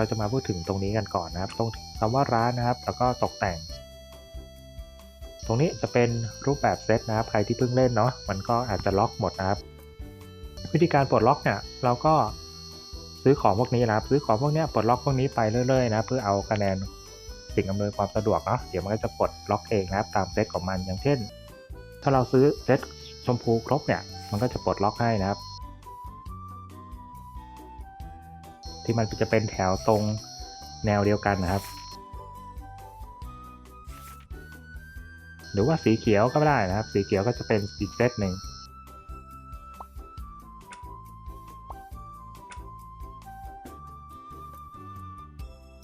เราจะมาพูดถึงตรงนี้กันก่อนนะครับตรงคำว่าร้านนะครับ แล้วก็ตกแต่ง ตรงนี้จะเป็นรูปแบบเซตนะครับ ใครที่เพิ่งเล่นเนาะมันก็อาจจะล็อกหมดนะครับ วิธีการปลดล็อกเนี่ยเราก็ซื้อของพวกนี้นะครับ ซื้อของพวกนี้ปลดล็อกพวกนี้ไปเรื่อยๆนะเพื่อเอาคะแนนสิ่งอำนวยความสะดวกเนาะเดี๋ยวมันก็จะปลดล็อกเองนะครับตามเซตของมันอย่างเช่น ถ้าเราซื้อเซตชมพูครบเนี่ยมันก็จะปลดล็อกให้นะครับ ที่มันจะเป็นแถวตรงแนวเดียวกันนะครับ หรือว่าสีเขียวก็ได้นะครับ สีเขียวก็จะเป็นอีกเซตหนึ่ง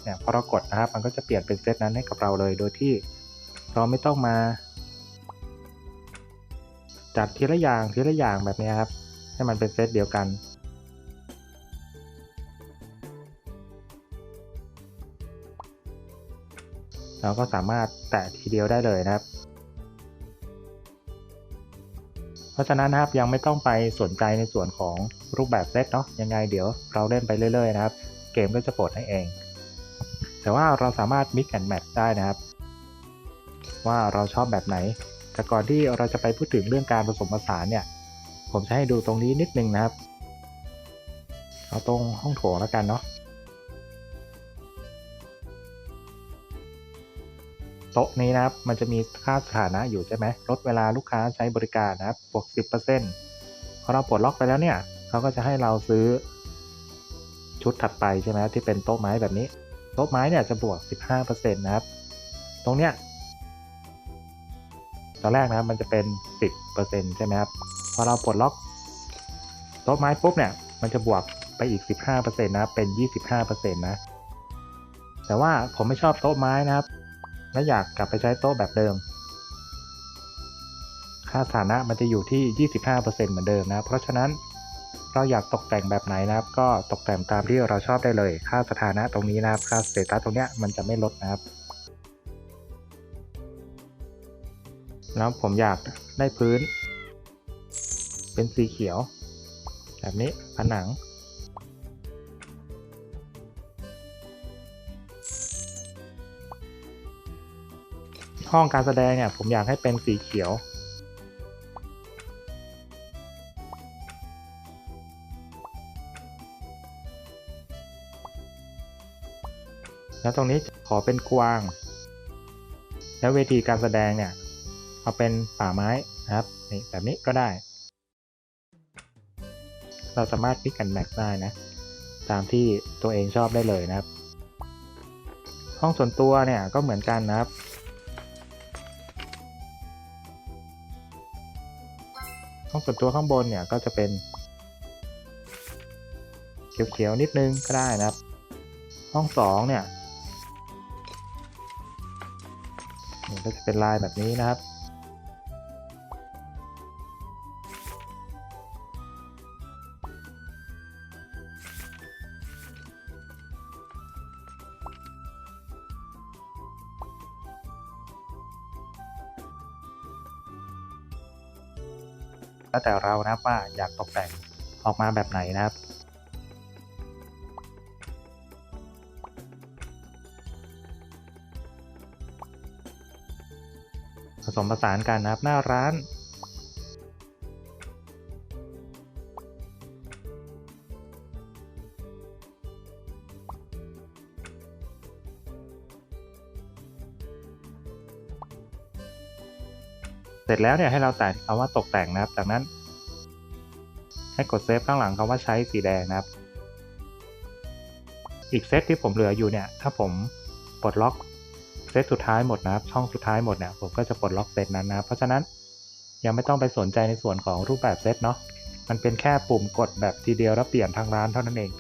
เนี่ยพอเรากดนะครับ มันก็จะเปลี่ยนเป็นเซตนั้นให้กับเราเลย โดยที่เราไม่ต้องมา จัดทีละอย่างทีละอย่างแบบนี้ครับ ให้มันเป็นเซตเดียวกัน เราก็สามารถแตะทีเดียวได้เลยนะครับ เพราะฉะนั้นนะครับยังไม่ต้องไปสนใจในส่วนของรูปแบบเซตเนาะยังไงเดี๋ยวเราเล่นไปเรื่อยๆนะครับ เกมก็จะปลดให้เอง แต่ว่าเราสามารถ mix and match ได้นะครับ ว่าเราชอบแบบไหน แต่ก่อนที่เราจะไปพูดถึงเรื่องการผสมผสานเนี่ย ผมจะให้ดูตรงนี้นิดนึงนะครับ เอาตรงห้องโถงแล้วกันเนาะ โต๊ะนี้นะครับ มันจะมีค่าสถานะอยู่ใช่ไหมลดเวลาลูกค้าใช้บริการนะครับบวก 10%พอเราปลดล็อกไปแล้วเนี่ยเขาก็จะให้เราซื้อชุดถัดไปใช่ไหมที่เป็นโต๊ะไม้แบบนี้ โต๊ะไม้เนี่ยจะบวก 15%นะครับ ตรงเนี้ยตอนแรกนะครับมันจะเป็น 10%ใช่ไหมครับพอเราปลดล็อกโต๊ะไม้ปุ๊บเนี่ยมันจะบวกไปอีก 15%นะครับเป็น 25%นะแต่ว่าผมไม่ชอบโต๊ะไม้นะครับ และอยากกลับไปใช้โต๊ะแบบเดิม ค่าสถานะมันจะอยู่ที่ 25%เหมือนเดิมนะ เพราะฉะนั้นเราอยากตกแต่งแบบไหนนะครับ ก็ตกแต่งตามที่เราชอบได้เลย ค่าสถานะตรงนี้นะครับ ค่าสเตตัสตรงเนี้ยมันจะไม่ลดนะครับ แล้วผมอยากได้พื้น เป็นสีเขียว แบบนี้ผนัง ห้องการแสดงเนี่ยผมอยากให้เป็นสีเขียว แล้วตรงนี้ขอเป็นกวาง แล้วเวทีการแสดงเนี่ยเอาเป็นป่าไม้นะครับนี่แบบนี้ก็ได้ เราสามารถพิกกันแม็กได้นะ ตามที่ตัวเองชอบได้เลยนะครับ ห้องส่วนตัวเนี่ยก็เหมือนกันนะครับ ห้องส่วนตัวข้างบนเนี่ยก็จะเป็นเขียวๆนิดนึงก็ได้นะครับ ห้องสองเนี่ยก็จะเป็นลายแบบนี้นะครับ แล้วแต่เรานะครับว่าอยากตกแต่งออกมาแบบไหนนะครับผสมผสานกันนะครับหน้าร้าน เสร็จแล้วเนี่ยให้เราแตะคำว่าตกแต่งนะครับ จากนั้น ให้กดเซฟข้างหลังคำว่าใช้สีแดงนะครับ อีกเซตที่ผมเหลืออยู่เนี่ย ถ้าผมปลดล็อกเซตสุดท้ายหมดนะครับ ช่องสุดท้ายหมดเนี่ยผมก็จะปลดล็อกเซตนั้นนะเพราะฉะนั้นยังไม่ต้องไปสนใจในส่วนของรูปแบบเซตเนาะมันเป็นแค่ปุ่มกดแบบทีเดียวแล้วเปลี่ยนทางร้านเท่านั้นเอง